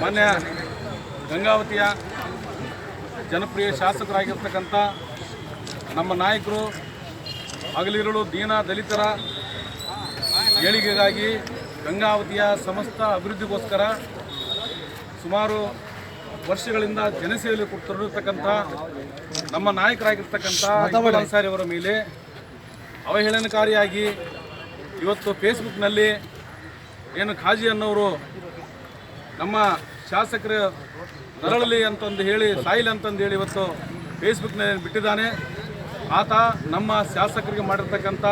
ಮಾನ್ಯ ಗಂಗಾವತಿಯ ಜನಪ್ರಿಯ ಶಾಸಕರಾಗಿರ್ತಕ್ಕಂಥ ನಮ್ಮ ನಾಯಕರು ಹಗಲಿರುಳು ದೀನ ದಲಿತರ ಏಳಿಗೆಗಾಗಿ ಗಂಗಾವತಿಯ ಸಮಸ್ತ ಅಭಿವೃದ್ಧಿಗೋಸ್ಕರ ಸುಮಾರು ವರ್ಷಗಳಿಂದ ಜನಸೇವೆಯಲ್ಲಿ ಕೊಡ್ತಿರತಕ್ಕಂಥ ನಮ್ಮ ನಾಯಕರಾಗಿರ್ತಕ್ಕಂಥ ಅವರ ಮೇಲೆ ಅವಹೇಳನಕಾರಿಯಾಗಿ ಇವತ್ತು ಫೇಸ್ಬುಕ್ನಲ್ಲಿ ಏನು ಖಾಜಿ ಅನ್ನೋರು ನಮ್ಮ ಶಾಸಕರು ನರಳಲಿ ಅಂತಂದು ಹೇಳಿ, ಸಾಯಿಲ್ ಅಂತಂದು ಹೇಳಿ ಇವತ್ತು ಫೇಸ್ಬುಕ್ನಲ್ಲಿ ಬಿಟ್ಟಿದ್ದಾನೆ. ಆತ ನಮ್ಮ ಶಾಸಕರಿಗೆ ಮಾಡಿರ್ತಕ್ಕಂಥ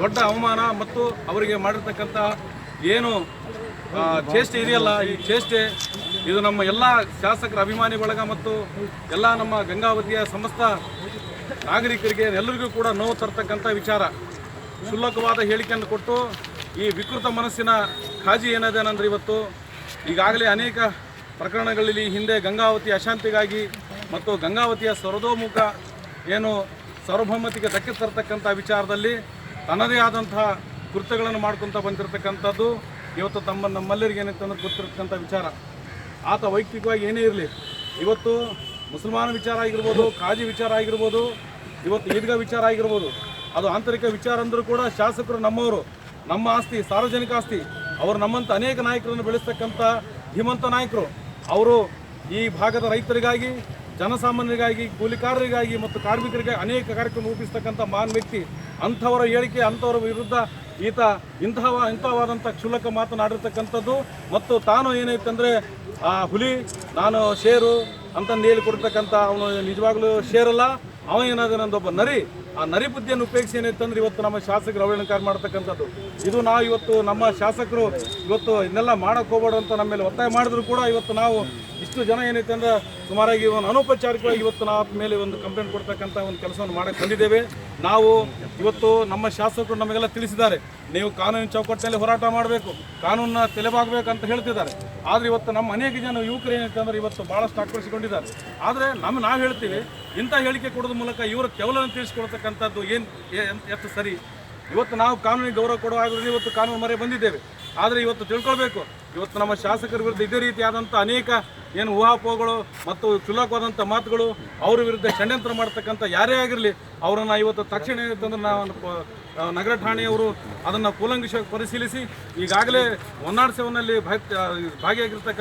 ದೊಡ್ಡ ಅವಮಾನ ಮತ್ತು ಅವರಿಗೆ ಮಾಡಿರ್ತಕ್ಕಂಥ ಏನು ಚೇಷ್ಟೆ ಇದೆಯಲ್ಲ, ಈ ಚೇಷ್ಟೆ, ಇದು ನಮ್ಮ ಎಲ್ಲ ಶಾಸಕರ ಅಭಿಮಾನಿ ಬಳಗ ಮತ್ತು ಎಲ್ಲ ನಮ್ಮ ಗಂಗಾವತಿಯ ಸಮಸ್ತ ನಾಗರಿಕರಿಗೆ ಎಲ್ಲರಿಗೂ ಕೂಡ ನೋವು ತರ್ತಕ್ಕಂಥ ವಿಚಾರ. ಕ್ಷುಲ್ಲಕವಾದ ಹೇಳಿಕೆಯನ್ನು ಕೊಟ್ಟು ಈ ವಿಕೃತ ಮನಸ್ಸಿನ ಖಾಜಿ ಏನಿದೆ ಇವತ್ತು ಈಗಾಗಲೇ ಅನೇಕ ಪ್ರಕರಣಗಳಲ್ಲಿ ಹಿಂದೆ ಗಂಗಾವತಿ ಅಶಾಂತಿಗಾಗಿ ಮತ್ತು ಗಂಗಾವತಿಯ ಸರ್ವತೋಮುಖ ಏನು ಸಾರ್ವಭೌಮತಿಗೆ ಧಕ್ಕೆ ತರ್ತಕ್ಕಂಥ ವಿಚಾರದಲ್ಲಿ ತನ್ನದೇ ಆದಂತಹ ಕೃತ್ಯಗಳನ್ನು ಮಾಡ್ಕೊತ ಬಂದಿರತಕ್ಕಂಥದ್ದು ಇವತ್ತು ತಮ್ಮ ನಮ್ಮೆಲ್ಲರಿಗೆ ಅನ್ನೋದು ಗೊತ್ತಿರತಕ್ಕಂಥ ವಿಚಾರ. ಆತ ವೈಯಕ್ತಿಕವಾಗಿ ಏನೇ ಇರಲಿ, ಇವತ್ತು ಮುಸಲ್ಮಾನ ವಿಚಾರ ಆಗಿರ್ಬೋದು ಕಾಜಿ ವಿಚಾರ ಆಗಿರ್ಬೋದು, ಇವತ್ತು ಈದ್ಗಾ ವಿಚಾರ ಆಗಿರ್ಬೋದು, ಅದು ಆಂತರಿಕ ವಿಚಾರ ಅಂದರೂ ಕೂಡ ಶಾಸಕರು ನಮ್ಮವರು, ನಮ್ಮ ಆಸ್ತಿ, ಸಾರ್ವಜನಿಕ ಆಸ್ತಿ, ಅವರು ನಮ್ಮಂಥ ಅನೇಕ ನಾಯಕರನ್ನು ಬೆಳೆಸ್ತಕ್ಕಂಥ ಧೀಮಂತ ನಾಯಕರು, ಅವರು ಈ ಭಾಗದ ರೈತರಿಗಾಗಿ, ಜನಸಾಮಾನ್ಯರಿಗಾಗಿ, ಕೂಲಿಕಾರರಿಗಾಗಿ ಮತ್ತು ಕಾರ್ಮಿಕರಿಗಾಗಿ ಅನೇಕ ಕಾರ್ಯಕ್ರಮ ರೂಪಿಸ್ತಕ್ಕಂಥ ಮಹಾನ್ ವ್ಯಕ್ತಿ, ಅಂಥವರ ಹೇಳಿಕೆ, ಅಂಥವರ ವಿರುದ್ಧ ಈತ ಇಂತಹ ಇಂಥವಾದಂಥ ಕ್ಷುಲ್ಲಕ ಮಾತನಾಡಿರ್ತಕ್ಕಂಥದ್ದು ಮತ್ತು ತಾನು ಏನೈತಂದರೆ ಆ ಹುಲಿ, ನಾನು ಶೇರು ಅಂತಂದು ಹೇಳಿ ಕೊಡ್ತಕ್ಕಂಥ ಅವನು ನಿಜವಾಗ್ಲೂ ಶೇರಲ್ಲ ಅವ ಏನಾದ ನಂದೊಬ್ಬ ನರಿ. ಆ ನರಿ ಬುದ್ಧಿಯನ್ನು ಉಪಯೋಗಿಸಿ ಏನಾಯ್ತಂದ್ರೆ ಇವತ್ತು ನಮ್ಮ ಶಾಸಕರು ಅವಹೇಳನಕಾರ ಮಾಡ್ತಕ್ಕಂಥದ್ದು. ಇದು ನಾವು ಇವತ್ತು ನಮ್ಮ ಶಾಸಕರು ಇವತ್ತು ಇನ್ನೆಲ್ಲ ಮಾಡಕ್ಕೆ ಹೋಗ್ಬೇಡ ಅಂತ ನಮ್ಮ ಮೇಲೆ ಒತ್ತಾಯ ಮಾಡಿದ್ರು ಕೂಡ ಇವತ್ತು ನಾವು ಇಷ್ಟು ಜನ ಏನೈತೆ ಅಂದ್ರೆ ಸುಮಾರಾಗಿ ಒಂದು ಅನೌಪಚಾರಿಕವಾಗಿ ಇವತ್ತು ನಾವು ಮೇಲೆ ಒಂದು ಕಂಪ್ಲೇಂಟ್ ಕೊಡ್ತಕ್ಕಂಥ ಒಂದು ಕೆಲಸವನ್ನು ಮಾಡಕ್ಕೆ ಬಂದಿದ್ದೇವೆ. ನಾವು ಇವತ್ತು ನಮ್ಮ ಶಾಸಕರು ನಮಗೆಲ್ಲ ತಿಳಿಸಿದ್ದಾರೆ. ನೀವು ಕಾನೂನಿನ ಚೌಕಟ್ಟಿನಲ್ಲಿ ಹೋರಾಟ ಮಾಡಬೇಕು, ಕಾನೂನನ್ನ ತಲೆಬಾಗಬೇಕು ಅಂತ ಹೇಳ್ತಿದ್ದಾರೆ. ಆದರೆ ಇವತ್ತು ನಮ್ಮ ಅನೇಕ ಜನ ಯುವಕರು ಏನೈತೆ ಅಂದ್ರೆ ಇವತ್ತು ಭಾಳಷ್ಟು ಆಕ್ರೋಶಗೊಂಡಿದ್ದಾರೆ. ಆದರೆ ನಮ್ಮ ನಾವು ಹೇಳ್ತೀವಿ, ಇಂಥ ಹೇಳಿಕೆ ಕೊಡೋದ್ರ ಮೂಲಕ ಇವರ ಕೆವಲನ್ನು ತಿಳಿಸ್ಕೊಡ್ತಕ್ಕಂಥದ್ದು ಏನು ಎಷ್ಟು ಸರಿ? ಇವತ್ತು ನಾವು ಕಾನೂನಿಗೆ ಗೌರವ ಕೊಡುವ ಆಗಿರಲಿ ಇವತ್ತು ಕಾನೂನು ಮರೆ ಬಂದಿದ್ದೇವೆ. ಆದರೆ ಇವತ್ತು ತಿಳ್ಕೊಳ್ಬೇಕು. ಇವತ್ತು ನಮ್ಮ ಶಾಸಕರ ವಿರುದ್ಧ ಇದೇ ರೀತಿಯಾದಂಥ ಅನೇಕ ಏನು ಊಹಾಪೋಹಗಳು ಮತ್ತು ಚುಲಕವಾದಂಥ ಮಾತುಗಳು ಅವರ ವಿರುದ್ಧ ಷಡ್ಯಂತ್ರ ಮಾಡ್ತಕ್ಕಂಥ ಯಾರೇ ಆಗಿರಲಿ, ಅವರನ್ನು ಇವತ್ತು ತಕ್ಷಣ ಏನಿತ್ತಂದ್ರೆ ನಾವು ನಗರ ಠಾಣೆಯವರು ಅದನ್ನು ಕೂಲಂಕಷವಾಗಿ ಪರಿಶೀಲಿಸಿ ಈಗಾಗಲೇ ಒನ್ ನಾಟ್ ಸೆವೆನಲ್ಲಿ ಭಾಗಿಯಾಗಿರ್ತಕ್ಕಂಥ